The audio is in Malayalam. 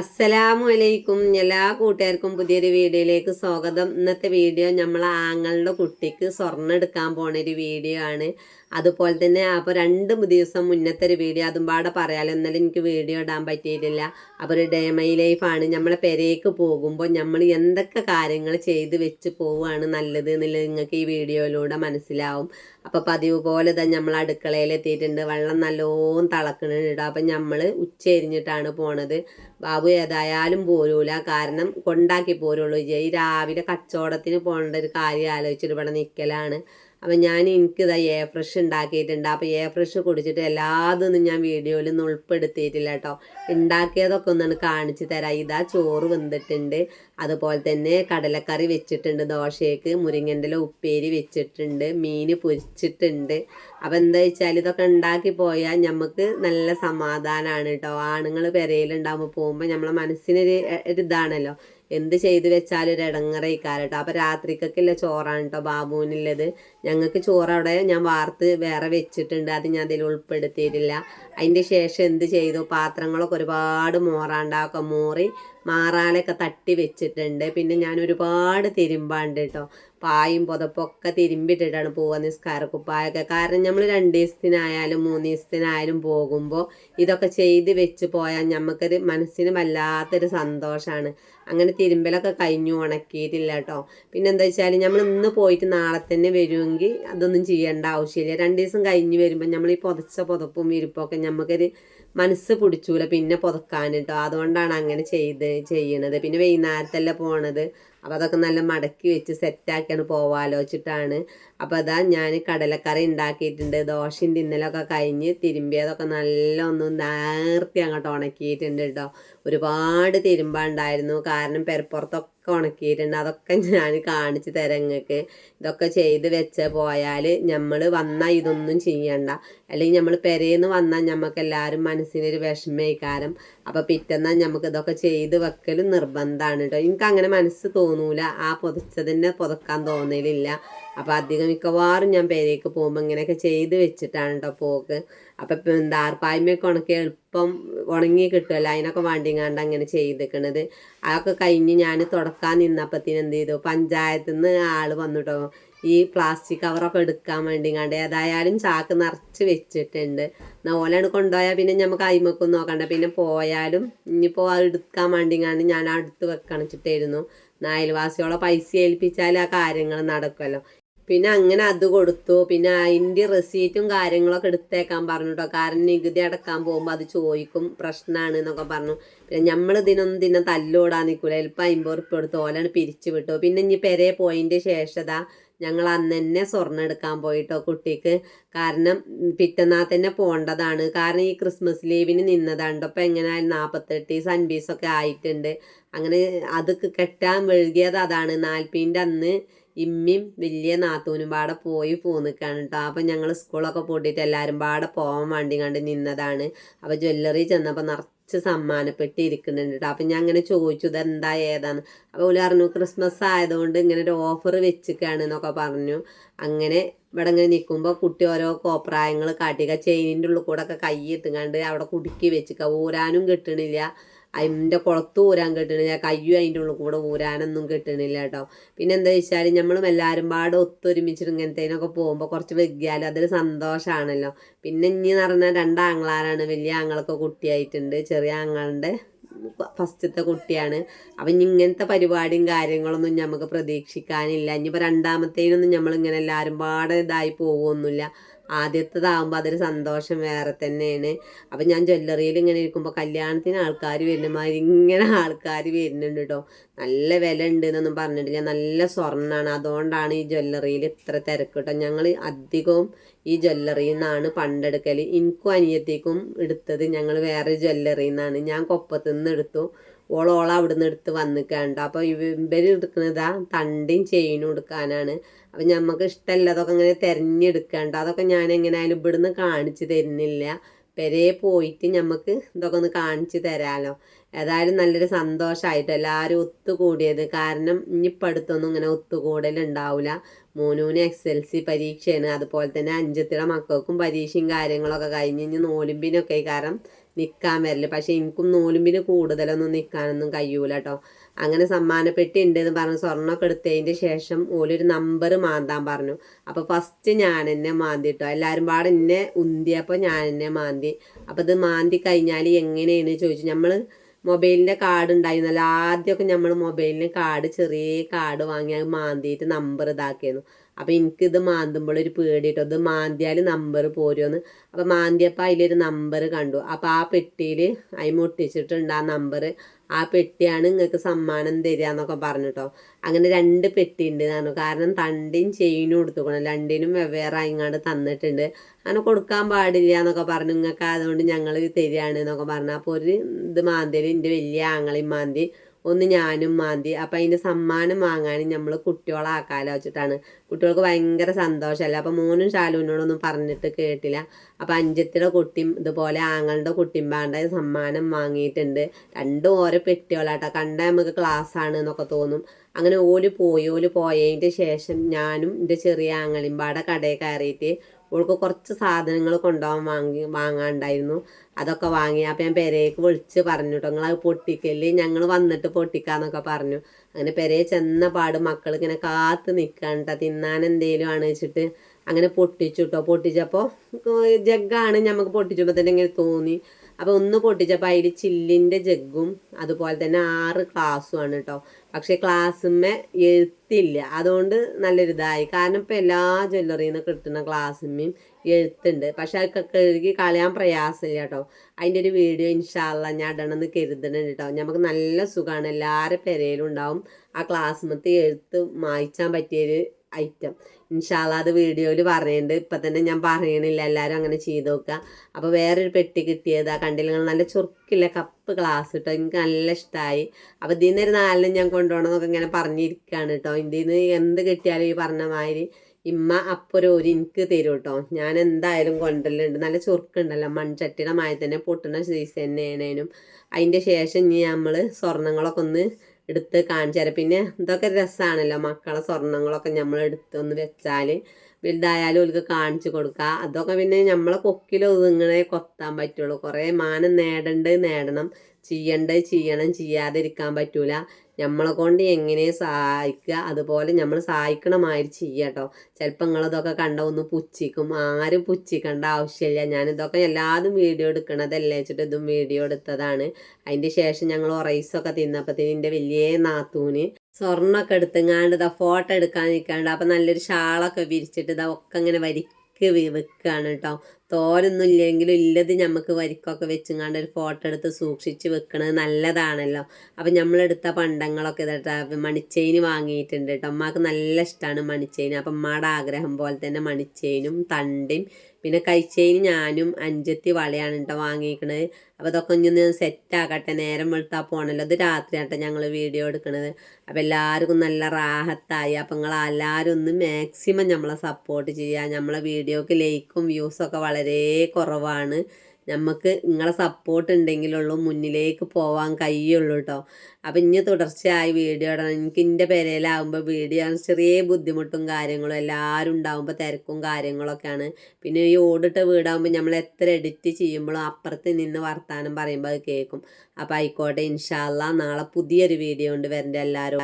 അസ്സലാമു അലൈക്കും എല്ലാ കൂട്ടുകാർക്കും പുതിയൊരു വീഡിയോയിലേക്ക് സ്വാഗതം. ഇന്നത്തെ വീഡിയോ നമ്മൾ ആങ്ങളുടെ കുട്ടിക്ക് സ്വർണം എടുക്കാൻ പോണ ഒരു വീഡിയോ ആണ്. അതുപോലെ തന്നെ അപ്പോൾ രണ്ട് ദിവസം മുന്നത്തെ ഒരു വീഡിയോ അതും പാടെ പറയാലോ. എന്നാലും എനിക്ക് വീഡിയോ ഇടാൻ പറ്റിയിട്ടില്ല. അപ്പോൾ ഒരു ഡേ മൈ ലൈഫാണ് നമ്മളെ പെരേക്ക് പോകുമ്പോൾ നമ്മൾ എന്തൊക്കെ കാര്യങ്ങൾ ചെയ്ത് വെച്ച് പോവുകയാണ് നല്ലത് എന്നുള്ളത് നിങ്ങൾക്ക് ഈ വീഡിയോയിലൂടെ മനസ്സിലാവും. അപ്പോൾ പതിവ് പോലെ തന്നെ നമ്മൾ അടുക്കളയിൽ എത്തിയിട്ടുണ്ട്. വെള്ളം നല്ലോണം തിളക്കണുണ്ട് അപ്പം നമ്മൾ ഉച്ചരിഞ്ഞിട്ടാണ് പോണത്. ബാബു ഏതായാലും പോരൂല. കാരണം കൊണ്ടാക്കി പോരുള്ളൂ ഈ രാവിലെ കച്ചവടത്തിന് പോകേണ്ട ഒരു കാര്യം ആലോചിച്ചിട്ട് ഇവിടെ നിൽക്കലാണ് അപ്പം ഞാൻ എനിക്ക് ഇതാ എ ഫ്രഷ് ഉണ്ടാക്കിയിട്ടുണ്ട് അപ്പോൾ എ ഫ്രഷ് കുടിച്ചിട്ട് എല്ലാതൊന്നും ഞാൻ വീഡിയോയിൽ ഒന്നും ഉൾപ്പെടുത്തിയിട്ടില്ല കേട്ടോ ഉണ്ടാക്കിയതൊക്കെ ഒന്നാണ് കാണിച്ചു തരാം. ഇതാ ചോറ് വെന്തിട്ടുണ്ട്. അതുപോലെ തന്നെ കടലക്കറി വെച്ചിട്ടുണ്ട്. ദോശയ്ക്ക് മുരിങ്ങന്റെ ഉപ്പേരി വെച്ചിട്ടുണ്ട്. മീൻ പൊരിച്ചിട്ടുണ്ട്. അപ്പം എന്താ വെച്ചാൽ ഇതൊക്കെ ഉണ്ടാക്കി പോയാൽ നമുക്ക് നല്ല സമാധാനമാണ് കേട്ടോ ആണുങ്ങൾ പെരയിലുണ്ടാകുമ്പോൾ പോകുമ്പോൾ നമ്മളെ മനസ്സിനൊരു ഇതാണല്ലോ എന്ത് ചെയ്തു വെച്ചാലും ഒരു ഇടങ്ങറേ കാലട്ടോ അപ്പോൾ രാത്രിക്കൊക്കെയുള്ള ചോറാണ് കേട്ടോ ബാബുവിനുള്ളത്. ഞങ്ങൾക്ക് ചോറ് അവിടെ ഞാൻ വാർത്ത് വേറെ വെച്ചിട്ടുണ്ട്. അത് ഞാൻ അതിൽ ഉൾപ്പെടുത്തിയിട്ടില്ല. അതിന്റെ ശേഷം എന്ത് ചെയ്തു? പാത്രങ്ങളൊക്കെ ഒരുപാട് മോറാണ്ടാക്കുക മോറി മാറാലൊക്കെ തട്ടി വെച്ചിട്ടുണ്ട്. പിന്നെ ഞാൻ ഒരുപാട് തിരുമ്പാണ്ട് കേട്ടോ പായും പുതപ്പൊക്കെ തിരുമ്പിട്ടിട്ടാണ് പോവുക നിസ്കാരക്കുപ്പായൊക്കെ കാരണം നമ്മൾ രണ്ട് ദിവസത്തിനായാലും മൂന്ന് ദിവസത്തിനായാലും പോകുമ്പോൾ ഇതൊക്കെ ചെയ്ത് വെച്ച് പോയാൽ നമുക്കൊരു മനസ്സിന് വല്ലാത്തൊരു സന്തോഷമാണ് അങ്ങനെ തിരുമ്പലൊക്കെ കഴിഞ്ഞു ഉണക്കിയിട്ടില്ല കേട്ടോ പിന്നെ എന്താ വെച്ചാൽ നമ്മൾ ഇന്ന് പോയിട്ട് നാളെ തന്നെ വരുമെങ്കിൽ അതൊന്നും ചെയ്യേണ്ട ആവശ്യമില്ല. രണ്ട് ദിവസം കഴിഞ്ഞ് വരുമ്പോൾ നമ്മൾ ഈ പുതച്ച പുതപ്പും ഇരിപ്പൊക്കെ നമുക്കൊരു മനസ്സ് പിടിച്ചൂല പിന്നെ പുതക്കാൻ കേട്ടോ അതുകൊണ്ടാണ് അങ്ങനെ ചെയ്ത് ചെയ്യണത്. പിന്നെ വൈകുന്നേരത്തല്ലേ പോണത്. അപ്പോൾ അതൊക്കെ നല്ല മടക്കി വെച്ച് സെറ്റാക്കിയാണ് പോവാലോചിച്ചിട്ടാണ് അപ്പോൾ അതാ ഞാൻ കടലക്കറി ഉണ്ടാക്കിയിട്ടുണ്ട് ദോശയും തിന്നലൊക്കെ കഴിഞ്ഞ് തിരുമ്പിയതൊക്കെ നല്ല ഒന്ന് നേർത്തി അങ്ങോട്ട് ഉണക്കിയിട്ടുണ്ട് കേട്ടോ ഒരുപാട് തിരുമ്പാണ്ടായിരുന്നു കാരണം പെരപ്പുറത്തൊക്കെ ഉണക്കിയിട്ടുണ്ട്. അതൊക്കെ ഞാൻ കാണിച്ചു തരാം നിങ്ങൾക്ക് ഇതൊക്കെ ചെയ്ത് വെച്ച് പോയാൽ നമ്മൾ വന്നാൽ ഇതൊന്നും ചെയ്യണ്ട. അല്ലെങ്കിൽ നമ്മൾ പെരേന്ന് വന്നാൽ നമുക്ക് എല്ലാവരും മനസ്സിനൊരു വിഷമയിക്കാരം അപ്പോൾ പിറ്റന്നാൽ നമുക്ക് ഇതൊക്കെ ചെയ്ത് വെക്കലും നിർബന്ധമാണ് കേട്ടോ എനിക്ക് അങ്ങനെ മനസ്സ് തോന്നൂല. ആ പുതച്ചതിനെ പുതക്കാൻ തോന്നലില്ല. അപ്പോൾ അധികം മിക്കവാറും ഞാൻ പേരേക്ക് പോകുമ്പോൾ ഇങ്ങനെയൊക്കെ ചെയ്ത് വെച്ചിട്ടാണ് കേട്ടോ പോക്ക്. അപ്പം എന്താ ആർപ്പായ്മയൊക്കെ ഉണക്കി എളുപ്പം ഉണങ്ങി കിട്ടുമല്ലോ അതിനൊക്കെ വണ്ടിങ്ങാണ്ട് അങ്ങനെ ചെയ്തിക്കണത്. അതൊക്കെ കഴിഞ്ഞ് ഞാൻ തുടക്കാൻ നിന്നപ്പത്തിന് എന്ത് ചെയ്തു? പഞ്ചായത്തിൽ നിന്ന് ആൾ വന്നു ഈ പ്ലാസ്റ്റിക് കവറൊക്കെ എടുക്കാൻ വേണ്ടിങ്ങാണ്ട് ഏതായാലും ചാക്ക് നിറച്ച് വെച്ചിട്ടുണ്ട്. ഓലാണ് കൊണ്ടുപോയാൽ പിന്നെ നമുക്ക് അയിമക്കൊന്നും നോക്കണ്ട. പിന്നെ പോയാലും ഇനിയിപ്പോൾ അത് എടുക്കാൻ വേണ്ടിങ്ങാണ്ട് ഞാൻ അടുത്ത് വെക്കണിച്ചിട്ടായിരുന്നു അയൽവാസിയോളെ പൈസ ഏൽപ്പിച്ചാൽ ആ കാര്യങ്ങൾ നടക്കുമല്ലോ. പിന്നെ അങ്ങനെ അത് കൊടുത്തു. പിന്നെ അതിന്റെ റെസീറ്റും കാര്യങ്ങളൊക്കെ എടുത്തേക്കാൻ പറഞ്ഞു കേട്ടോ കാരണം നികുതി അടക്കാൻ പോകുമ്പോൾ അത് ചോദിക്കും പ്രശ്നമാണ് എന്നൊക്കെ പറഞ്ഞു. പിന്നെ നമ്മൾ ഇതിനൊന്നും ഇതിനെ തല്ലോടാൻ നിൽക്കില്ല ചിലപ്പോൾ അമ്പത് ഉറുപ്പ് എടുത്ത് ഓലാണ് പിരിച്ചു വിട്ടു പിന്നെ ഇനി പെരെ പോയതിന്റെ ശേഷത ഞങ്ങൾ അന്ന് തന്നെ സ്വർണം എടുക്കാൻ പോയിട്ടോ കുട്ടിക്ക്. കാരണം പിറ്റന്നാൾ തന്നെ പോകേണ്ടതാണ് കാരണം ഈ ക്രിസ്മസ് ലീവിന് നിന്നതാണ് അപ്പോൾ എങ്ങനെയായാലും നാൽപ്പത്തെട്ട് ദിവസം അൻപീസൊക്കെ ആയിട്ടുണ്ട്. അങ്ങനെ അത് കെട്ടാൻ വഴുകിയത് അതാണ്. നാൽപ്പീന്റെ അന്ന് ഇമ്മിയും വലിയ നാത്തൂനും പാടെ പോയി പോന്നിക്കാണ് കേട്ടോ അപ്പം ഞങ്ങൾ സ്കൂളൊക്കെ പൂട്ടിയിട്ട് എല്ലാവരും പാടെ പോകാൻ വേണ്ടി കണ്ട് നിന്നതാണ്. അപ്പോൾ ജ്വല്ലറി ചെന്നപ്പോൾ നിറച്ച് സമ്മാനപ്പെട്ട് ഇരിക്കുന്നുണ്ട് അപ്പം ഞാൻ അങ്ങനെ ചോദിച്ചു ഇതെന്താ? ഏതാണ്? അപ്പോൾ ഓൽ പറഞ്ഞു ക്രിസ്മസ് ആയതുകൊണ്ട് ഇങ്ങനെ ഒരു ഓഫർ വെച്ചിക്കാണ് എന്നൊക്കെ പറഞ്ഞു. അങ്ങനെ ഇവിടെ ഇങ്ങനെ നിൽക്കുമ്പോൾ കുട്ടി ഓരോ കോപ്രായങ്ങൾ കാട്ടിക്ക ചെയിനിന്റെ ഉള്ളിൽ കൂടെ ഒക്കെ കൈ ഇട്ടുങ്ങാണ്ട് അവിടെ കുടുക്കി വെച്ചിക്ക. ഊരാനും കിട്ടണില്ല. അതിന്റെ കുളത്ത് ഊരാൻ കിട്ടണില്ല. കയ്യും അതിന്റെ ഉള്ളിൽ കൂടെ ഊരാനൊന്നും കിട്ടണില്ല കേട്ടോ. പിന്നെ എന്താ വെച്ചാൽ നമ്മളും എല്ലാവരും പാടെ ഒത്തൊരുമിച്ചിട്ട് ഇങ്ങനത്തേനൊക്കെ പോകുമ്പോൾ കുറച്ച് വെക്കിയാൽ അതൊരു സന്തോഷമാണല്ലോ പിന്നെ ഇനി എന്ന് പറഞ്ഞാൽ രണ്ടാങ്ങളാരാണ് വലിയ ആങ്ങളൊക്കെ കുട്ടിയായിട്ടുണ്ട്. ചെറിയ ആങ്ങളുടെ ഫസ്റ്റത്തെ കുട്ടിയാണ്. അപ്പം ഇനി ഇങ്ങനത്തെ പരിപാടിയും കാര്യങ്ങളൊന്നും നമുക്ക് പ്രതീക്ഷിക്കാനില്ല. ഇനിയിപ്പോൾ രണ്ടാമത്തേനൊന്നും നമ്മളിങ്ങനെ എല്ലാവരും പാടെ ഇതായി പോകുമൊന്നുമില്ല ആദ്യത്തേതാകുമ്പോൾ അതൊരു സന്തോഷം വേറെ തന്നെയാണ്. അപ്പം ഞാൻ ജ്വല്ലറിയിൽ ഇങ്ങനെ ഇരിക്കുമ്പോൾ കല്യാണത്തിന് ആൾക്കാർ വരുന്ന മാതിരി ഇങ്ങനെ ആൾക്കാർ വരുന്നുണ്ട് കേട്ടോ നല്ല വില ഉണ്ട് എന്നൊന്നും പറഞ്ഞിട്ടില്ല. നല്ല സ്വർണമാണ് അതുകൊണ്ടാണ് ഈ ജ്വല്ലറിയിൽ ഇത്ര തിരക്ക് കേട്ടോ ഞങ്ങൾ അധികവും ഈ ജ്വല്ലറിയിൽ നിന്നാണ് പണ്ടെടുക്കൽ എനിക്കും അനിയത്തേക്കും എടുത്തത് ഞങ്ങൾ വേറെ ജ്വല്ലറിയിൽ നിന്നാണ്. ഞാൻ കൊപ്പത്തുനിന്ന് എടുത്തു. ഓളോളം അവിടെ നിന്ന് എടുത്ത് വന്നിക്കാണ്ട് അപ്പോൾ ഇവർ എടുക്കുന്നതാ തണ്ടിയും ചെയിനും എടുക്കാനാണ്. അപ്പം നമുക്ക് ഇഷ്ടമല്ലതൊക്കെ ഇങ്ങനെ തിരഞ്ഞെടുക്കേണ്ട. അതൊക്കെ ഞാൻ എങ്ങനെയായാലും ഇവിടുന്ന് കാണിച്ചു തരുന്നില്ല. പെരേ പോയിട്ട് നമുക്ക് ഇതൊക്കെ ഒന്ന് കാണിച്ചു തരാമല്ലോ ഏതായാലും നല്ലൊരു സന്തോഷമായിട്ട് എല്ലാവരും ഒത്തുകൂടിയത്. കാരണം ഇനിയിപ്പോൾ അടുത്തൊന്നും ഇങ്ങനെ ഒത്തുകൂടലുണ്ടാവില്ല മോനൂന് എസ് എൽ സി പരീക്ഷയാണ്. അതുപോലെ തന്നെ അഞ്ചത്തിലെ മക്കൾക്കും പരീക്ഷയും കാര്യങ്ങളൊക്കെ കഴിഞ്ഞ് ഇനി നോലുമ്പിനൊക്കെ കാരണം നിൽക്കാൻ വരൽ. പക്ഷേ എനിക്കും നോലുമ്പിന് കൂടുതലൊന്നും നിൽക്കാനൊന്നും കഴിയൂല കേട്ടോ അങ്ങനെ സമ്മാനപ്പെട്ടി ഉണ്ട് എന്ന് പറഞ്ഞു സ്വർണമൊക്കെ എടുത്തതിന്റെ ശേഷം ഓലൊരു നമ്പർ മാന്താൻ പറഞ്ഞു. അപ്പോൾ ഫസ്റ്റ് ഞാൻ എന്നെ മാന്തി കേട്ടോ എല്ലാവരും പാടെ എന്നെ ഉന്തിയപ്പോൾ ഞാൻ എന്നെ മാന്തി. അപ്പോൾ ഇത് മാന്തി കഴിഞ്ഞാൽ എങ്ങനെയാണ് ചോദിച്ചു. നമ്മൾ മൊബൈലിന്റെ കാർഡ് ഉണ്ടായിരുന്നല്ലോ. ആദ്യമൊക്കെ നമ്മൾ മൊബൈലിന് കാർഡ് ചെറിയ കാർഡ് വാങ്ങി അത് മാന്തിയിട്ട് നമ്പർ ഇതാക്കിയിരുന്നു. അപ്പോൾ എനിക്കിത് മാന്തുമ്പോൾ ഒരു പേടിയിട്ടോ. ഇത് മാന്തിയാൽ നമ്പർ പോരുമെന്ന് അപ്പോൾ മാന്തിയപ്പോൾ അതിലൊരു നമ്പർ കണ്ടു. അപ്പോൾ ആ പെട്ടിയിൽ അതിൽ ഒട്ടിച്ചിട്ടുണ്ട് ആ നമ്പർ ആ പെട്ടിയാണ് നിങ്ങൾക്ക് സമ്മാനം തരിക എന്നൊക്കെ പറഞ്ഞിട്ടോ. അങ്ങനെ രണ്ട് പെട്ടി ഉണ്ട് പറഞ്ഞു കാരണം തണ്ടിയും ചെയിനും കൊടുത്തുക്കണം. രണ്ടിനും വെവ്വേറെ തന്നിട്ടുണ്ട്. അങ്ങനെ കൊടുക്കാൻ പാടില്ല എന്നൊക്കെ പറഞ്ഞു. നിങ്ങൾക്ക് അതുകൊണ്ട് ഞങ്ങൾ തരികയാണ് എന്നൊക്കെ പറഞ്ഞു. അപ്പോൾ ഒരു ഇത് മാന്തിയിൽ എന്റെ വലിയ ആങ്ങളെയും മാന്തി ഒന്ന് ഞാനും മാന്തി അപ്പം അതിന്റെ സമ്മാനം വാങ്ങാനും നമ്മൾ കുട്ടികളാക്കാലോ വെച്ചിട്ടാണ്. കുട്ടികൾക്ക് ഭയങ്കര സന്തോഷമല്ല അപ്പം മോനും ശാലുവിനോടൊന്നും പറഞ്ഞിട്ട് കേട്ടില്ല. അപ്പം അഞ്ചത്തിയുടെ കുട്ടി ഇതുപോലെ ആങ്ങളുടെ കുട്ടിയും പാണ്ട സമ്മാനം വാങ്ങിയിട്ടുണ്ട്. രണ്ടും ഓരോ പെട്ടികളാട്ടോ. കണ്ട നമുക്ക് ക്ലാസ് ആണ് എന്നൊക്കെ തോന്നും. അങ്ങനെ ഓൽ പോയി. ഓൽ പോയതിന്റെ ശേഷം ഞാനും എന്റെ ചെറിയ ആങ്ങളിമ്പാടെ പാടെ കടയിൽ കയറിയിട്ട് ഓൾക്ക് കുറച്ച് സാധനങ്ങൾ കൊണ്ടുപോകാൻ വാങ്ങി വാങ്ങാണ്ടായിരുന്നു അതൊക്കെ വാങ്ങി. അപ്പം ഞാൻ പെരേക്ക് വിളിച്ച് പറഞ്ഞു കേട്ടോ അത് പൊട്ടിക്കല്ലേ? ഞങ്ങൾ വന്നിട്ട് പൊട്ടിക്കാന്നൊക്കെ പറഞ്ഞു. അങ്ങനെ പെരയെ ചെന്ന പാട് മക്കൾ ഇങ്ങനെ കാത്ത് നിൽക്കാൻ കേട്ടോ തിന്നാൻ എന്തേലും ആണ് വെച്ചിട്ട് അങ്ങനെ പൊട്ടിച്ചു കേട്ടോ പൊട്ടിച്ചപ്പോൾ ജഗ്ഗാണ് നമുക്ക് പൊട്ടിച്ചപ്പോൾ തന്നെ ഇങ്ങനെ തോന്നി. അപ്പോൾ ഒന്ന് പൊട്ടിച്ചപ്പോൾ അതിൽ ചില്ലിന്റെ ജഗ്ഗും അതുപോലെ തന്നെ ആറ് ക്ലാസ്സും ആണ് കേട്ടോ പക്ഷേ ക്ലാസ്സുമ്മേ എഴുത്തില്ല. അതുകൊണ്ട് നല്ലൊരിതായി കാരണം ഇപ്പോൾ എല്ലാ ജ്വല്ലറിയിൽ നിന്ന് കിട്ടുന്ന ക്ലാസ്സുമ്മയും എഴുത്തുണ്ട്. പക്ഷെ അതൊക്കെ കഴുകി കളയാൻ പ്രയാസമില്ല കേട്ടോ അതിന്റെ ഒരു വീഡിയോ ഇൻഷാല്ല ഞാൻ ഇടണമെന്ന് കരുതണുണ്ട് കേട്ടോ നമുക്ക് നല്ല സുഖമാണ് എല്ലാവരുടെ പെരയിലും ഉണ്ടാവും ആ ക്ലാസ്സുമത്തെ എഴുത്ത് മായ്ച്ചാൻ പറ്റിയൊരു ഐറ്റം ഇൻഷാല്ല അത് വീഡിയോയിൽ പറയുന്നുണ്ട് ഇപ്പം തന്നെ ഞാൻ പറയണില്ല. എല്ലാവരും അങ്ങനെ ചെയ്ത് നോക്കുക അപ്പോൾ വേറൊരു പെട്ടി കിട്ടിയതാ. കണ്ടില്ല? നല്ല ചുർക്കില്ല കപ്പ് ഗ്ലാസ് കേട്ടോ എനിക്ക് നല്ല ഇഷ്ടമായി അപ്പോൾ ഇതിൽ നിന്ന് ഒരു നാലിനും ഞാൻ കൊണ്ടുപോകണമെന്നൊക്കെ ഇങ്ങനെ പറഞ്ഞിരിക്കുകയാണ് കേട്ടോ ഇതിൽ നിന്ന് എന്ത് കിട്ടിയാലും ഈ പറഞ്ഞ മാതിരി ഇമ്മ അപ്പൊരു ഒരു എനിക്ക് തരും കേട്ടോ ഞാൻ എന്തായാലും കൊണ്ടുവരലുണ്ട് നല്ല ചുറുക്കുണ്ടല്ലോ. മൺചട്ടിയുടെ മായി തന്നെ പൊട്ടുന്ന സൈസ് തന്നെയാണേനും. അതിന്റെ ശേഷം ഇനി നമ്മൾ സ്വർണങ്ങളൊക്കെ ഒന്ന് എടുത്ത് കാണിച്ചു തരാം പിന്നെ ഇതൊക്കെ രസമാണല്ലോ മക്കളെ സ്വർണങ്ങളൊക്കെ നമ്മൾ എടുത്തൊന്ന് വെച്ചാൽ വലുതായാലും ഓൾക്ക് കാണിച്ചു കൊടുക്കുക അതൊക്കെ പിന്നെ നമ്മളെ കൊക്കിൽ കൊത്താൻ പറ്റുള്ളൂ. കുറേ മാനം നേടേണ്ടത് നേടണം. ചെയ്യേണ്ടത് ചെയ്യണം. ചെയ്യാതിരിക്കാൻ പറ്റൂല. നമ്മളെ കൊണ്ട് എങ്ങനെ സഹായിക്കുക അതുപോലെ നമ്മൾ സഹായിക്കണമാതിരി ചെയ്യുക കേട്ടോ ചിലപ്പോൾ നിങ്ങളതൊക്കെ കണ്ട ഒന്ന് പുച്ഛിക്കും. ആരും പുച്ഛിക്കേണ്ട ആവശ്യമില്ല ഞാനിതൊക്കെ എല്ലാതും വീഡിയോ എടുക്കണതല്ലേ വെച്ചിട്ട് ഇതും വീഡിയോ എടുത്തതാണ്. അതിന്റെ ശേഷം ഞങ്ങൾ റൈസൊക്കെ തിന്നപ്പോഴത്തേന് എന്റെ വലിയ നാത്തൂന് സ്വർണമൊക്കെ എടുത്തെങ്ങാണ്ട് ഇതാ ഫോട്ടോ എടുക്കാൻ നിൽക്കാണ്ട് അപ്പം നല്ലൊരു ഷാളൊക്കെ വിരിച്ചിട്ട് ഇതാ ഒക്കെ ഇങ്ങനെ വരിക്ക് വെക്കുകയാണ് കേട്ടോ തോരൊന്നും ഇല്ലെങ്കിലും ഇല്ലത് നമുക്ക് വരിക്കൊക്കെ വെച്ചുങ്ങാണ്ട് ഒരു ഫോട്ടോ എടുത്ത് സൂക്ഷിച്ച് വെക്കണത് നല്ലതാണല്ലോ. അപ്പം നമ്മളെടുത്ത പണ്ടങ്ങളൊക്കെ ഇതാ മണിച്ചെയിന് വാങ്ങിയിട്ടുണ്ട് കേട്ടോ അമ്മയ്ക്ക് നല്ല ഇഷ്ടമാണ് മണിച്ചെയിൻ അപ്പം അമ്മയുടെ ആഗ്രഹം പോലെ തന്നെ മണിച്ചെയിനും തണ്ടിയും പിന്നെ കൈച്ചെയിന് ഞാനും അഞ്ചത്തി വളയാണ് കേട്ടോ വാങ്ങിയിരിക്കണത് അപ്പോൾ അതൊക്കെ ഒന്ന് സെറ്റാക്കട്ടെ നേരം വെളുത്താൽ പോകണല്ലോ ഇത് രാത്രിയാട്ടെ ഞങ്ങൾ വീഡിയോ എടുക്കണത്. അപ്പോൾ എല്ലാവർക്കും നല്ല റാഹത്തായി. അപ്പം നിങ്ങൾ എല്ലാവരും ഒന്ന് മാക്സിമം നമ്മളെ സപ്പോർട്ട് ചെയ്യുക നമ്മളെ വീഡിയോക്ക് ലൈക്കും വ്യൂസൊക്കെ വളരെ കുറവാണ്. നമുക്ക് നിങ്ങളെ സപ്പോർട്ട് ഉണ്ടെങ്കിലുള്ളൂ മുന്നിലേക്ക് പോവാൻ കഴിയുള്ളൂ കേട്ടോ അപ്പം ഇനി തുടർച്ചയായി വീഡിയോ ഇടണം. എനിക്ക് എന്റെ പെരയിലാകുമ്പോൾ വീഡിയോ ചെറിയ ബുദ്ധിമുട്ടും കാര്യങ്ങളും എല്ലാവരും ഉണ്ടാകുമ്പോൾ തിരക്കും കാര്യങ്ങളൊക്കെയാണ്. പിന്നെ ഈ ഓടിട്ട വീടാകുമ്പോൾ നമ്മൾ എത്ര എഡിറ്റ് ചെയ്യുമ്പോഴും അപ്പുറത്ത് നിന്ന് വർത്താനം പറയുമ്പോൾ അത് കേൾക്കും അപ്പോൾ ആയിക്കോട്ടെ ഇൻഷാല്ല നാളെ പുതിയൊരു വീഡിയോ കൊണ്ട് വരേണ്ട എല്ലാവരും